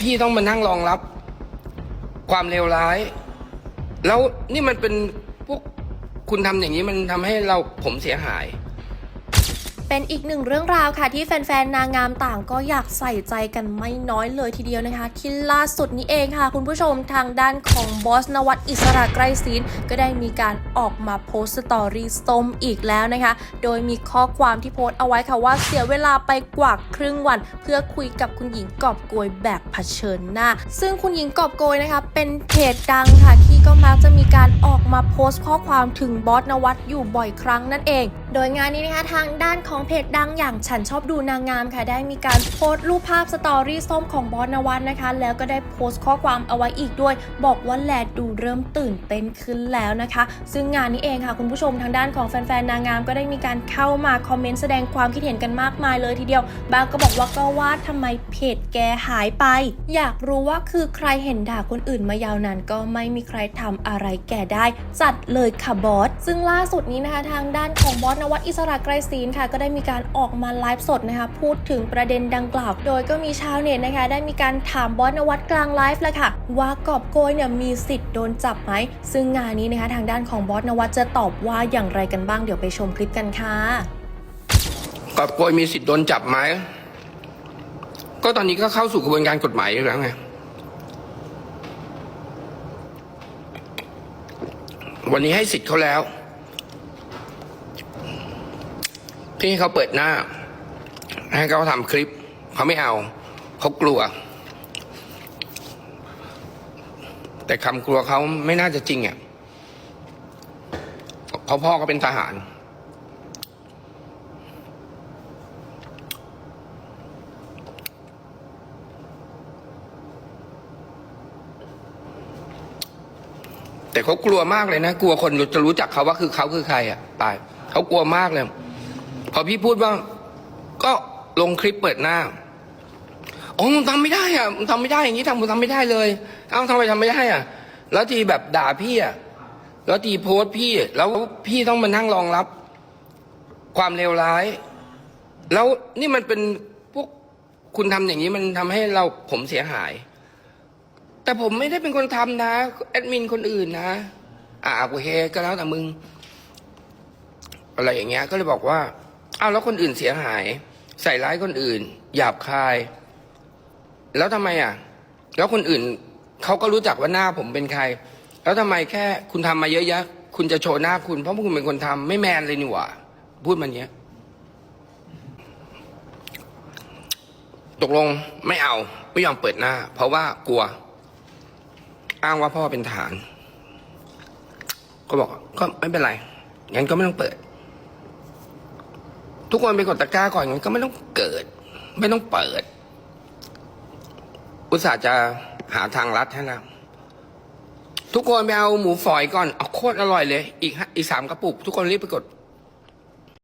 พี่ต้องมานั่งรองรับ ความเลวร้าย แล้วนี่มันเป็นพวกคุณทำอย่างนี้มันทำให้เราผมเสียหาย เป็นอีกหนึ่งเรื่องราวค่ะที่แฟนๆ นางงามต่างก็อยากใส่ใจกันไม่น้อยเลยทีเดียวนะคะ ที่ล่าสุดนี้เองค่ะ คุณผู้ชมทางด้านของบอสนวัตอิสระไกรศีลก็ได้มีการออกมาโพสต์สตอรี่ส้มอีกแล้วนะคะ โดยมีข้อความที่โพสต์เอาไว้ค่ะว่าเสียเวลาไปกว่าครึ่งวัน เพื่อคุยกับคุณหญิงกอบโกยแบบเผชิญหน้า ซึ่งคุณหญิงกอบโกยนะคะเป็นเพจดังค่ะที่ก็มักจะมีการออกมาโพสต์ข้อความถึงบอสนวัตอยู่บ่อยครั้งนั่นเอง โดยงานนี้นะคะทางด้านของเพจดังอย่างฉันชอบดูนางงามค่ะ ได้มีการโพสต์รูปภาพสตอรี่ส้มของบอสนวัตนะคะ แล้วก็ได้โพสต์ข้อความเอาไว้อีกด้วย บอกว่าแลดูเริ่มตื่นเต้นขึ้นแล้วนะคะ ซึ่งงานนี้เองค่ะ คุณผู้ชมทางด้านของแฟนๆนางงามก็ได้มีการเข้ามาคอมเมนต์แสดงความคิดเห็นกันมากมายเลยทีเดียว บางก็บอกว่าก็ว่าทำไมเพจแกหายไป อยากรู้ว่าคือใครเห็นด่าคนอื่นมายาวนานก็ไม่มีใครทำอะไรแกได้ จัดเลยค่ะบอสซึ่งล่าสุดนี้นะคะทางด้านของบอสนวัตอิสระไกรศีลค่ะ ก็ได้มีการออกมาไลฟ์สดนะคะพูดถึงประเด็นดังกล่าว โดยก็มีชาวเน็ตนะคะ ได้มีการถามบอสนวัตกลางไลฟ์เลยค่ะ ว่ากอบโกยเนี่ยมีสิทธิ์โดนจับไหม ซึ่งงานนี้นะคะทางด้านของบอสนวัตจะตอบว่าอย่างไรกันบ้างเดี๋ยวไปชมคลิปกันค่ะกอบโกยมีสิทธิ์โดนจับไหมก็ตอนนี้ก็เข้าสู่กระบวนการกฎหมายแล้วไงวันนี้ให้สิทธิ์เขาแล้ว ที่ให้เขาเปิดหน้า ให้เขาทำคลิป เขาไม่เอาเขากลัว แต่คำกลัวเขาไม่น่าจะจริงอะเพราะพ่อก็เป็นทหารแต่เขากลัวมากเลยนะ กลัวคนจะรู้จักเขาว่าคือเขาคือใครอะตายเขากลัวมากเลย พอพี่พูดว่า ก็ลงคลิปเปิดหน้าโอ้มึงทำไม่ได้อะมึงทำไม่ได้อย่างนี้ทำมึงทำไม่ได้เลย เอ้าทำไมทำไม่ได้อะ แล้วทีแบบด่าพี่อะแล้วทีโพสต์พี่ แล้วพี่ต้องมานั่งรองรับ ความเลวร้าย แล้วนี่มันเป็นพวกคุณทำอย่างนี้มันทำให้เราผมเสียหาย แต่ผมไม่ได้เป็นคนทำนะแอดมินคนอื่นนะ อ่าโอเคก็แล้วแต่มึง อะไรอย่างเงี้ยก็เลยบอกว่า อ้าวแล้วคนอื่นเสียหาย ใส่ร้ายคนอื่น หยาบคาย แล้วทำไมอะ แล้วคนอื่นเขาก็รู้จักว่าหน้าผมเป็นใคร แล้วทำไมแค่คุณทำมาเยอะแยะ คุณจะโชว์หน้าคุณ เพราะคุณเป็นคนทำไม่แมนเลยนี่หว่าพูดมันเนี้ยตกลงไม่เอาไม่ยอมเปิดหน้า เพราะว่ากลัว อ้างว่าพ่อเป็นทหารก็บอกก็ไม่เป็นไรงั้นก็ไม่ต้องเปิด ทุกคนไปกดตะกร้าก่อนงั้นก็ไม่ต้องเกิด ไม่ต้องเปิด อุตส่าห์จะหาทางลัดให้แล้วทุกคนไปเอาหมูฝอยก่อนเอาโคตรอร่อยเลย อีกห้าอีกสามกระปุก ทุกคนรีบไปกด